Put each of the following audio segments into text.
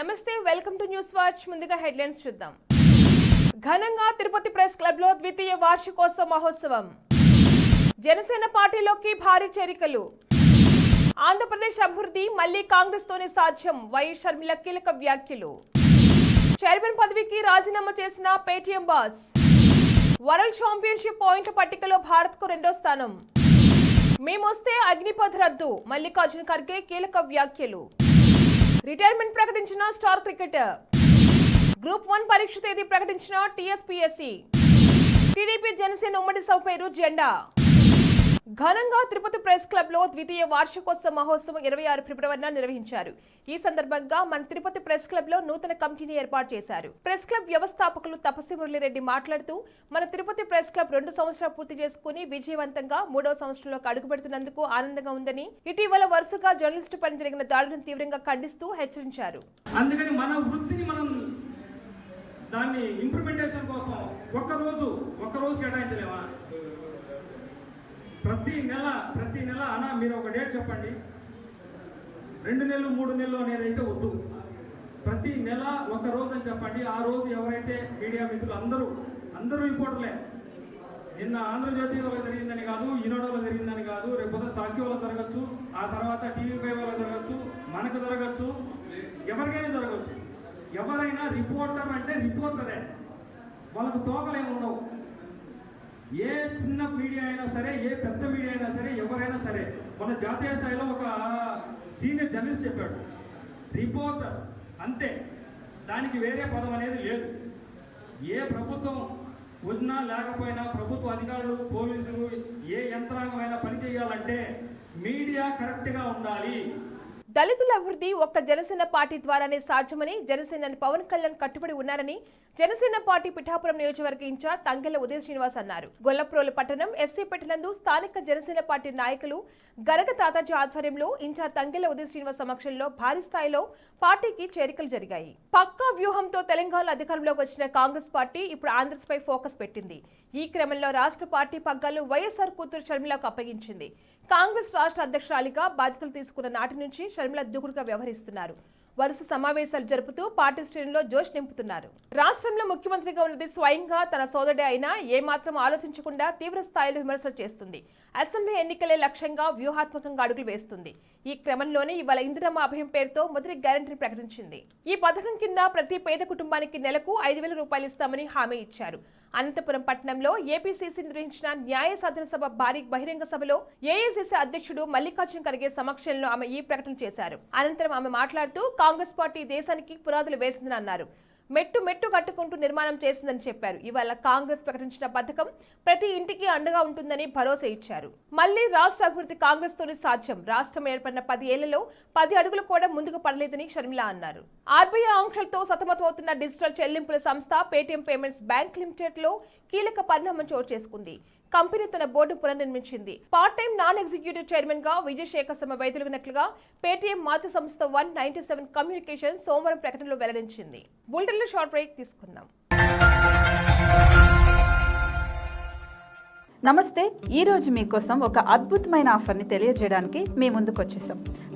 నమస్తే welcome to news watch. ముందుగా headlines చూద్దాం. ఘనంగా తిరుపతి ప్రెస్ క్లబ్లో ద్వితీయ వార్షికోత్సవ మహోత్సవం. జనసేన పార్టీలోకి భారీ చేరికలు. ఆంధ్రప్రదేశ్ అభివృద్ధి మళ్ళీ కాంగ్రెస్ తోనే సాధ్యం వైఎస్ షర్మిల కీలక వ్యాఖ్యలు. చైర్మన్ పదవికి రాజీనామా చేసిన పేటీఎం బాస్. వరల్డ్ ఛాంపియన్షిప్ పాయింట్ల పట్టికలో భారత్కు రెండో స్థానం. మేమొస్తే అగ్నిపథ్ రద్దు మల్లికార్జున ఖర్గే కీలక వ్యాఖ్యలు. రిటైర్మెంట్ ప్రకటించిన స్టార్ క్రికెటర్. గ్రూప్ వన్ పరీక్ష తేదీ ప్రకటించిన టీఎస్పీఎస్సీ. టీడీపీ జనసేన ఉమ్మడి సభ పేరు జెండా. ఘనంగా తిరుపతి ప్రెస్ క్లబ్లో ద్వితీయ వార్షికోత్సవ మహోత్సవం ఇరవై ఆరు ఫిబ్రవరిన నిర్వహించారు. ఈ సందర్భంగా మన తిరుపతి ప్రెస్ క్లబ్లో నూతన కమిటీని ఏర్పాటు చేశారు. ప్రెస్ క్లబ్ వ్యవస్థాపకులు తపస్వి మురళీరెడ్డి మాట్లాడుతూ మన తిరుపతి ప్రెస్ క్లబ్ రెండు సంవత్సరాలు పూర్తి చేసుకుని విజయవంతంగా మూడవ సంవత్సరంలోకి అడుగుపెడుతున్నందుకు ఆనందంగా ఉందని ఇటీవల వరుసగా జర్నలిస్టు పని జరిగిన దాడులను తీవ్రంగా ఖండిస్తూ హెచ్చరించారు. అందుకని మన వృత్తిని మనం దాన్ని ఇంప్లిమెంటేషన్ కోసం ఒక్కరోజు ఒక్కరోజు కేటాయించలేమా? ప్రతి నెల ప్రతి నెల అనా మీరు ఒక డేట్ చెప్పండి. రెండు నెలలు మూడు నెలలు నేనైతే వద్దు. ప్రతి నెల ఒక రోజు అని చెప్పండి. ఆ రోజు ఎవరైతే మీడియా మిత్రులు అందరూ అందరూ రిపోర్టర్లే. నిన్న ఆంధ్రజ్యోతి వల్ల జరిగిందని కాదు ఈనాడు వల్ల జరిగిందని కాదు రేపు సాక్షి వల్ల జరగచ్చు ఆ తర్వాత టీవీ ఫైవ్ వల్ల జరగచ్చు మనకు జరగచ్చు ఎవరికైనా జరగచ్చు ఎవరైనా రిపోర్టర్ అంటే రిపోర్టరే. వాళ్ళకు తోకలేముండవు. ఏ చిన్న మీడియా అయినా సరే ఏ పెద్ద మీడియా అయినా సరే ఎవరైనా సరే మన జాతీయ స్థాయిలో ఒక సీనియర్ జర్నలిస్ట్ చెప్పాడు. రిపోర్టర్ అంతే. దానికి వేరే పదం అనేది లేదు. ఏ ప్రభుత్వం ఉన్నా లేకపోయినా ప్రభుత్వ అధికారులు పోలీసులు ఏ యంత్రాంగమైనా పని చేయాలంటే మీడియా కరెక్ట్గా ఉండాలి. దళితుల అభివృద్ధి ఒక్క జనసేన పార్టీ ద్వారానే సాధ్యమని జనసేన పవన్ కళ్యాణ్ కట్టుబడి ఉన్నారని జనసేన పార్టీ పిఠాపురం నియోజకవర్గ ఇన్ఛార్జ్ తంగెల ఉదయ శ్రీనివాస్ అన్నారు. గొల్లప్రోలు పట్టణం ఎస్సీ పెట్టినందు స్థానిక జనసేన పార్టీ నాయకులు గరగ తాతాజీ ఆధ్వర్యంలో ఇన్ఛార్జ్ తంగెల ఉదయ శ్రీనివాస్ సమక్షంలో భారీ స్థాయిలో పార్టీకి చేరికలు జరిగాయి. పక్కా వ్యూహంతో తెలంగాణ అధికారంలోకి వచ్చిన కాంగ్రెస్ పార్టీ ఇప్పుడు ఆంధ్రప్రదేశ్ పై ఫోకస్ పెట్టింది. ఈ క్రమంలో రాష్ట్ర పార్టీ పగ్గాలు వైఎస్ఆర్ కూతురు షర్మిలకు అప్పగించింది. కాంగ్రెస్ రాష్ట్ర అధ్యక్షురాలిగా బాధ్యతలు తీసుకున్న నాటి నుంచి షర్మిల దూకుడుగా వ్యవహరిస్తున్నారు. వరుస సమావేశాలు జరుపుతూ పార్టీ శ్రేణుల్లో జోష్ నింపుతున్నారు. రాష్ట్రంలో ముఖ్యమంత్రిగా ఉన్నది స్వయంగా తన సోదరుడే అయినా ఏమాత్రం ఆలోచించకుండా తీవ్ర స్థాయిలో విమర్శలు చేస్తుంది. అసెంబ్లీ ఎన్నికలే లక్ష్యంగా వ్యూహాత్మకంగా అడుగులు వేస్తుంది. ఈ క్రమంలోనే ఇవాళ ఇందిరమ్మ అభయం పేరుతో మొదటి గ్యారంటీని ప్రకటించింది. ఈ పథకం కింద ప్రతి పేద కుటుంబానికి నెలకు ఐదు వేల రూపాయలు ఇస్తామని హామీ ఇచ్చారు. అనంతపురం పట్టణంలో ఏపీసీసీ నిర్వహించిన న్యాయ సాధన సభ భారీ బహిరంగ సభలో ఏఐసీసీ అధ్యక్షుడు మల్లికార్జున ఖర్గే సమక్షంలో ఆమె ఈ ప్రకటన చేశారు. అనంతరం ఆమె మాట్లాడుతూ కాంగ్రెస్ పార్టీ దేశానికి పునాదులు వేసిందని అన్నారు. మెట్టు మెట్టు కట్టుకుంటూ నిర్మాణం చేసిందని చెప్పారు. ఇవాళ కాంగ్రెస్ ప్రకటించిన పథకం ప్రతి ఇంటికి అండగా ఉంటుందని భరోసా ఇచ్చారు. మళ్ళీ రాష్ట్ర అభివృద్ధి కాంగ్రెస్ తోనే సాధ్యం. రాష్ట్రం ఏర్పడిన పది ఏళ్ళలో పది అడుగులు కూడా ముందుకు పడలేదని షర్మిల అన్నారు. ఆర్బీఐ ఆంక్షలతో సతమతమవుతున్న డిజిటల్ చెల్లింపుల సంస్థ పేటీఎం పేమెంట్స్ బ్యాంక్ లిమిటెడ్లో కీలక పరిణామం చోటు చేసుకుంది. కంపెనీ తన బోర్డు పునర్నిర్మించింది. పార్ట్ టైం నాన్ ఎగ్జిక్యూటివ్ చైర్మన్గా విజయశేఖర్ శర్మ వైదొలిగినట్లుగా పేటీఎం మాతృ సంస్థ వన్ నైన్టీ సెవెన్ కమ్యూనికేషన్ సోమవారం ప్రకటనలో వెల్లడించింది. బులెటిన్లో షార్ట్ బ్రేక్ తీసుకుందాం. నమస్తే ఈ రోజు మీకోసం ఒక అద్భుతమైన ఆఫర్ని తెలియజేయడానికి మీ ముందుకు వచ్చేసాం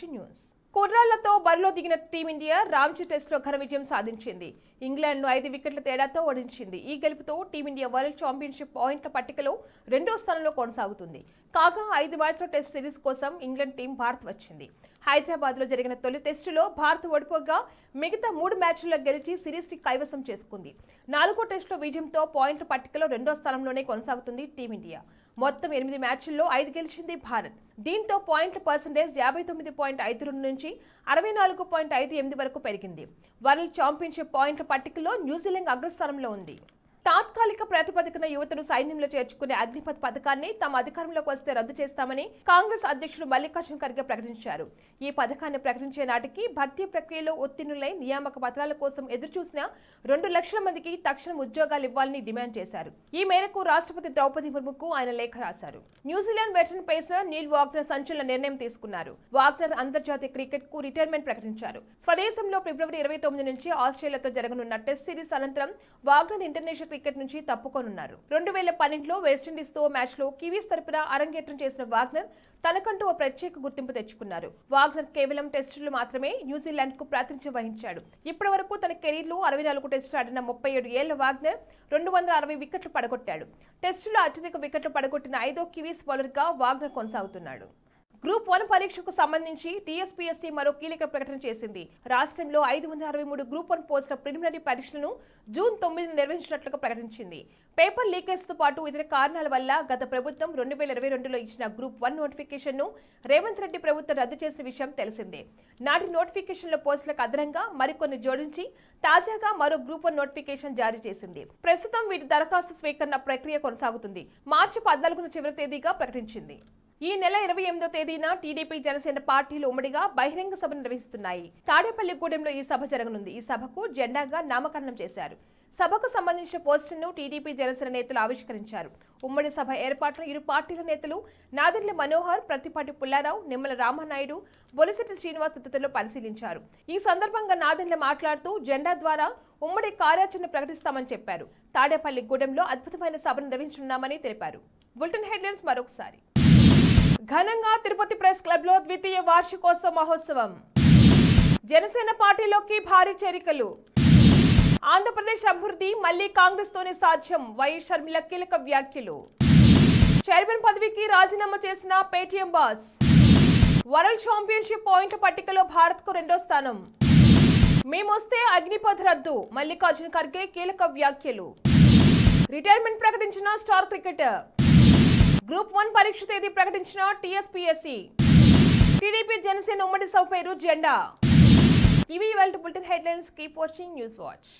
టు న్యూస్ కుర్రాళ్ళతో బరిలో దిగిన టీమిండియా రాంచీ టెస్ట్లో ఘన విజయం సాధించింది. ఇంగ్లాండ్ను ఐదు వికెట్ల తేడాతో ఓడించింది. ఈ గెలుపుతో టీమిండియా వరల్డ్ ఛాంపియన్షిప్ పాయింట్ల పట్టికలో రెండో స్థానంలో కొనసాగుతుంది. కాగా ఐదు మ్యాచ్ల టెస్ట్ సిరీస్ కోసం ఇంగ్లాండ్ టీం భారత్ వచ్చింది. హైదరాబాద్లో జరిగిన తొలి టెస్టులో భారత్ ఓడిపోగా మిగతా మూడు మ్యాచ్ల్లో గెలిచి సిరీస్ని కైవసం చేసుకుంది. నాలుగో టెస్టులో విజయంతో పాయింట్ల పట్టికలో రెండో స్థానంలోనే కొనసాగుతుంది టీమిండియా. మొత్తం ఎనిమిది మ్యాచ్ల్లో ఐదు గెలిచింది భారత్. దీంతో పాయింట్ల పర్సంటేజ్ యాభై తొమ్మిది పాయింట్ ఐదు రెండు నుంచి అరవై నాలుగు పాయింట్ ఐదు ఎనిమిది వరకు పెరిగింది. వరల్డ్ ఛాంపియన్షిప్ పాయింట్ల పట్టికలో న్యూజిలాండ్ అగ్రస్థానంలో ఉంది. తాత్కాలిక ప్రాతిపదికన యువతను సైన్యంలో చేర్చుకునే అగ్నిపథ్ పథకాన్ని తమ అధికారంలోకి వస్తే రద్దు చేస్తామని కాంగ్రెస్ అధ్యక్షుడు మల్లికార్జున ఖర్గే ప్రకటించారు. ఈ పథకాన్ని ప్రకటించే నాటికి భర్తీ ప్రక్రియలో ఉత్తీర్ణులై నియామక పత్రాల కోసం ఎదురుచూసిన రెండు లక్షల మందికి తక్షణం ఉద్యోగాలు ఇవ్వాలని డిమాండ్ చేశారు. ఈ మేరకు రాష్ట్రపతి ద్రౌపది ముర్ముకు ఆయన లేఖ రాశారు. New Zealand veteran pacer Neil Wagner సంచలన నిర్ణయం తీసుకున్నారు. వాగ్నర్ అంతర్జాతీయ క్రికెట్కు రిటైర్మెంట్ ప్రకటించారు. స్వదేశంలో ఫిబ్రవరి ఇరవై తొమ్మిది నుంచి ఆస్ట్రేలియాతో జరగనున్న టెస్ట్ సిరీస్ అనంతరం వాగ్నర్ ఇంటర్నేషనల్ క్రికెట్ నుంచి తప్పుకోనున్నారు. రెండు వేల పన్నెండులో వెస్టిండీస్తో మ్యాచ్లో కివీస్ తరపున అరంగేట్రం చేసిన వాగ్నర్ తనకంటూ ఓ ప్రత్యేక గుర్తింపు తెచ్చుకున్నారు. వాగ్నర్ కేవలం టెస్టులు మాత్రమే న్యూజిలాండ్కు ప్రాతినిధ్యం వహించాడు. ఇప్పటి వరకు తన కెరీర్లో అరవై నాలుగు టెస్టులు ఆడిన ముప్పై ఏడు ఏళ్ళ వాగ్నర్ రెండు వందల అరవై వికెట్లు పడగొట్టాడు. టెస్టులో అత్యధిక వికెట్లు పడగొట్టిన ఐదో కివీస్ బౌలర్గా వాగ్నర్ కొనసాగుతున్నాడు. గ్రూప్ వన్ పరీక్షకు సంబంధించి టీఎస్పీఎస్సీ మరో కీలక ప్రకటన చేసింది. రాష్ట్రంలో ఐదు వందల అరవై మూడు గ్రూప్ వన్ పోస్టుల ప్రిలిమినరీ పరీక్షలను జూన్ తొమ్మిది నిర్వహించినట్లుగా ప్రకటించింది. పేపర్ లీకేజ్తో పాటు ఇతర కారణాల వల్ల గత ప్రభుత్వం రెండు వేల ఇరవై రెండులో ఇచ్చిన గ్రూప్ వన్ నోటిఫికేషన్ను రేవంత్ రెడ్డి ప్రభుత్వం రద్దు చేసిన విషయం తెలిసిందే. నాటి నోటిఫికేషన్ల పోస్టులకు అదనంగా మరికొన్ని జోడించి తాజాగా మరో గ్రూప్ వన్ నోటిఫికేషన్ జారీ చేసింది. ప్రస్తుతం వీటి దరఖాస్తు స్వీకరణ ప్రక్రియ కొనసాగుతుంది. మార్చి పద్నాలుగున చివరి తేదీగా ప్రకటించింది. ఈ నెల ఇరవై ఎనిమిదో తేదీన టీడీపీ జనసేన పార్టీలు ఉమ్మడిగా బహిరంగ సభ నిర్వహిస్తున్నాయి. తాడేపల్లిగూడెంలో ఈ సభ జరగనుంది. ఈ సభకు జెండాగా నామకరణం చేశారు. సభకు సంబంధించిన పోస్టును టీడీపీ జనసేన నేతలు ఆవిష్కరించారు. ఉమ్మడి సభ ఏర్పాటును ఇరు పార్టీల నేతలు నాదెండ్ల మనోహర్ ప్రతిపాటి పుల్లారావు నిమ్మల రామనాయుడు బొలిశెట్టి శ్రీనివాస్ తదితరులు పరిశీలించారు. ఈ సందర్భంగా నాదెండ్ల మాట్లాడుతూ జెండా ద్వారా ఉమ్మడి కార్యాచరణ ప్రకటిస్తామని చెప్పారు. తాడేపల్లి గూడెంలో అద్భుతమైన సభను నిర్వహించనున్నామని తెలిపారు. బులెటిన్ హెడ్లైన్స్ మరొకసారి. ఘనంగా తిరుపతి ప్రెస్ క్లబ్లో ద్వితీయ వార్షికోత్సవ మహోత్సవం. జనసేన పార్టీలోకి భారీ చేరికలు. ఆంధ్రప్రదేశ్ అభివృద్ధి మళ్ళీ కాంగ్రెస్ తోనే సాధ్యం వై షర్మిల కీలక వ్యాఖ్యలు. చైర్మన్ పదవికి రాజీనామా చేసిన Paytm boss. World championship point పట్టికలో భారత్కు రెండో స్థానం. మేమొస్తే అగ్నిపథ్ రద్దు మల్లికార్జున ఖర్గే కీలక వ్యాఖ్యలు. రిటైర్మెంట్ ప్రకటించిన స్టార్ క్రికెటర్. గ్రూప్ వన్ పరీక్ష తేదీ ప్రకటించిన టీఎస్పీఎస్సీ. టీడీపీ జనసేన ఉమ్మడి సభ పేరు జెండా. ఇవి ఇవాళ bulletin headlines. Keep watching News Watch.